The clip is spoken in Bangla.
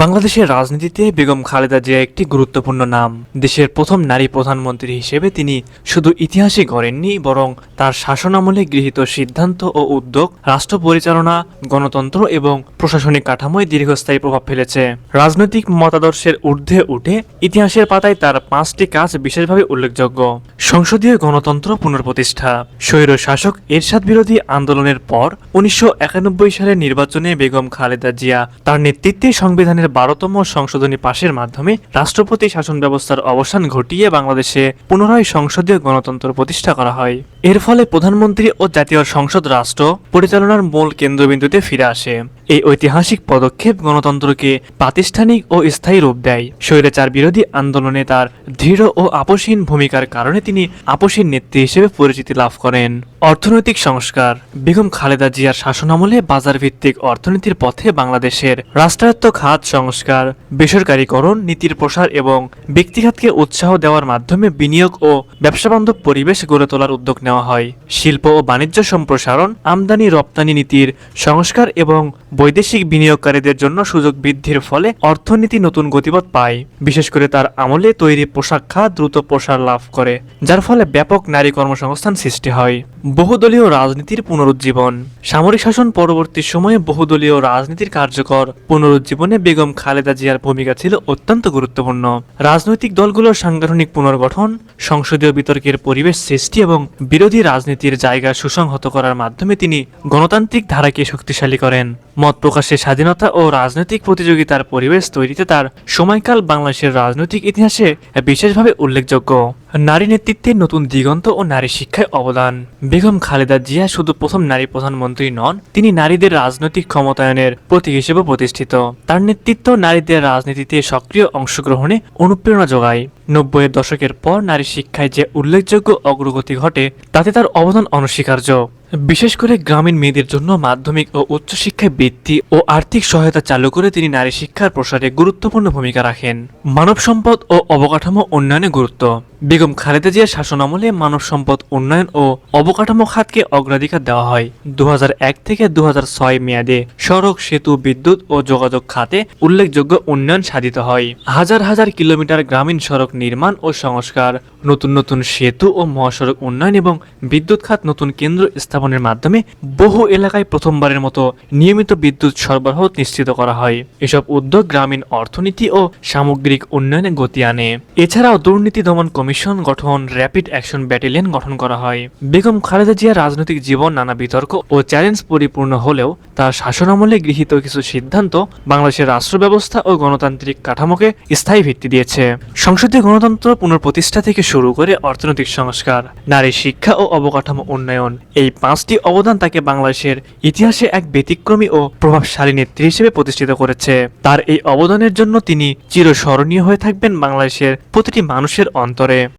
বাংলাদেশের রাজনীতিতে বেগম খালেদা জিয়া একটি গুরুত্বপূর্ণ নাম। দেশের প্রথম নারী প্রধানমন্ত্রী হিসেবে তিনি শুধু ইতিহাসে গড়েননি, বরং তার শাসনামলে গৃহীত সিদ্ধান্ত ও উদ্যোগ, রাষ্ট্র পরিচালনা, গণতন্ত্র এবং প্রশাসনিক কাঠামোয় দীর্ঘস্থায়ী প্রভাব ফেলেছে। রাজনৈতিক মতাদর্শের ঊর্ধ্বে উঠে ইতিহাসের পাতায় তার পাঁচটি কাজ বিশেষভাবে উল্লেখযোগ্য। সংসদীয় গণতন্ত্র পুনঃপ্রতিষ্ঠা। স্বৈর শাসক এরশাদ বিরোধী আন্দোলনের পর উনিশশো সালের নির্বাচনে বেগম খালেদা জিয়া তার নেতৃত্বে সংবিধানের বারোতম সংশোধনী পাশের মাধ্যমে রাষ্ট্রপতি শাসন ব্যবস্থার অবসান ঘটিয়ে বাংলাদেশে পুনরায় সংসদীয় গণতন্ত্র প্রতিষ্ঠা করা হয়। এর ফলে প্রধানমন্ত্রী ও জাতীয় সংসদ রাষ্ট্র পরিচালনার মূল কেন্দ্রবিন্দুতে ফিরে আসে। এই ঐতিহাসিক পদক্ষেপ গণতন্ত্রকে প্রাতিষ্ঠানিক ও স্থায়ী রূপ দেয়। স্বৈরাচার বিরোধী আন্দোলনে তার দৃঢ় ও আপোষহীন ভূমিকার কারণে তিনি আপোষহীন নেত্রী হিসেবে পরিচিতি লাভ করেন। অর্থনৈতিক সংস্কার, বেগম খালেদা জিয়ার শাসনামলে বাজার ভিত্তিক অর্থনীতির পথে বাংলাদেশের রাষ্ট্রায়ত্ত খাত সংস্কার, বেসরকারীকরণ, নীতির প্রসার এবং ব্যক্তিঘাতকে উৎসাহ দেওয়ার মাধ্যমে বিনিয়োগ ও ব্যবসাবান্ধব পরিবেশ গড়ে তোলার উদ্যোগ নেওয়া হয়। শিল্প ও বাণিজ্য সম্প্রসারণ, আমদানি, রপ্তানি নীতির সংস্কার এবং বৈদেশিক বিনিয়োগকারীদের জন্য সুযোগ বৃদ্ধির ফলে অর্থনীতি নতুন গতিপথ পায়। বিশেষ করে তার আমলে তৈরি পোশাক খাত দ্রুত প্রসার লাভ করে, যার ফলে ব্যাপক নারী কর্মসংস্থান সৃষ্টি হয়। বহুদলীয় রাজনীতির পুনরুজ্জীবন। সামরিক শাসন পরবর্তী সময়ে বহুদলীয় রাজনীতির কার্যকর পুনরুজ্জীবনে বেগম খালেদা জিয়ার ভূমিকা ছিল অত্যন্ত গুরুত্বপূর্ণ। রাজনৈতিক দলগুলোর সাংগঠনিক পুনর্গঠন, সংসদীয় বিতর্কের পরিবেশ সৃষ্টি এবং বিরোধী রাজনীতির জায়গা সুসংহত করার মাধ্যমে তিনি গণতান্ত্রিক ধারাকে শক্তিশালী করেন। মত প্রকাশের স্বাধীনতা ও রাজনৈতিক প্রতিযোগিতার পরিবেশ তৈরিতে তার সময়কাল বাংলাদেশের রাজনৈতিক ইতিহাসে বিশেষভাবে উল্লেখযোগ্য। নারী নেতৃত্বে নতুন দিগন্ত ও নারী শিক্ষায় অবদান। বেগম খালেদা জিয়া শুধু প্রথম নারী প্রধানমন্ত্রী নন, তিনি নারীদের রাজনৈতিক ক্ষমতায়নের প্রতীক হিসেবে প্রতিষ্ঠিত। তার নেতৃত্ব নারীদের রাজনীতিতে সক্রিয় অংশগ্রহণে অনুপ্রেরণা যোগায়। নব্বইয়ের দশকের পর নারী শিক্ষায় যে উল্লেখযোগ্য অগ্রগতি ঘটে, তাতে তার অবদান অনস্বীকার্য। বিশেষ করে গ্রামীণ মেয়েদের জন্য মাধ্যমিক ও উচ্চশিক্ষায় বৃত্তি ও আর্থিক সহায়তা চালু করে তিনি নারী শিক্ষার প্রসারে গুরুত্বপূর্ণ ভূমিকা রাখেন। মানব সম্পদ ও অবকাঠামো উন্নয়নে গুরুত্ব। বেগম খালেদা জিয়ার শাসনামলে মানব সম্পদ উন্নয়ন ও অবকাঠামো খাতকে অগ্রাধিকার দেওয়া হয়। দু থেকে দু মেয়াদে সড়ক, সেতু, বিদ্যুৎ ও যোগাযোগ খাতে উল্লেখযোগ্য উন্নয়ন সাধিত হয়। হাজার হাজার কিলোমিটার গ্রামীণ সড়ক নির্মাণ ও সংস্কার, নতুন নতুন সেতু ও মহাসড়ক উন্নয়ন এবং বিদ্যুৎ খাত নতুন কেন্দ্র স্থাপনের মাধ্যমে বহু এলাকায় প্রথমবারের মতো নিয়মিত বিদ্যুৎ সরবরাহ নিশ্চিত করা হয়। এসব উদ্যোগ গ্রামীণ অর্থনীতি ও সামগ্রিক উন্নয়নে গতি আনে। এছাড়াও দুর্নীতি দমন কমিশন গঠন র্যাপিড অ্যাকশন ব্যাটালিয়ন গঠন করা হয়। বেগম খালেদা জিয়ার রাজনৈতিক জীবন, নানা বিতর্ক ও চ্যালেঞ্জ পরিপূর্ণ হলেও তার শাসনামলে গৃহীত কিছু সিদ্ধান্ত বাংলাদেশের রাষ্ট্র ব্যবস্থা ও গণতান্ত্রিক কাঠামোকে স্থায়ী ভিত্তি দিয়েছে। সংসদীয় গণতন্ত্র পুনঃপ্রতিষ্ঠা থেকে শুরু করে অর্থনৈতিক সংস্কার, নারী শিক্ষা ও অবকাঠামো উন্নয়ন, এই পাঁচটি অবদান তাকে বাংলাদেশের ইতিহাসে এক ব্যতিক্রমী ও প্রভাবশালী নেত্রী হিসেবে প্রতিষ্ঠিত করেছে। তার এই অবদানের জন্য তিনি চিরস্মরণীয় হয়ে থাকবেন বাংলাদেশের প্রতিটি মানুষের অন্তরে।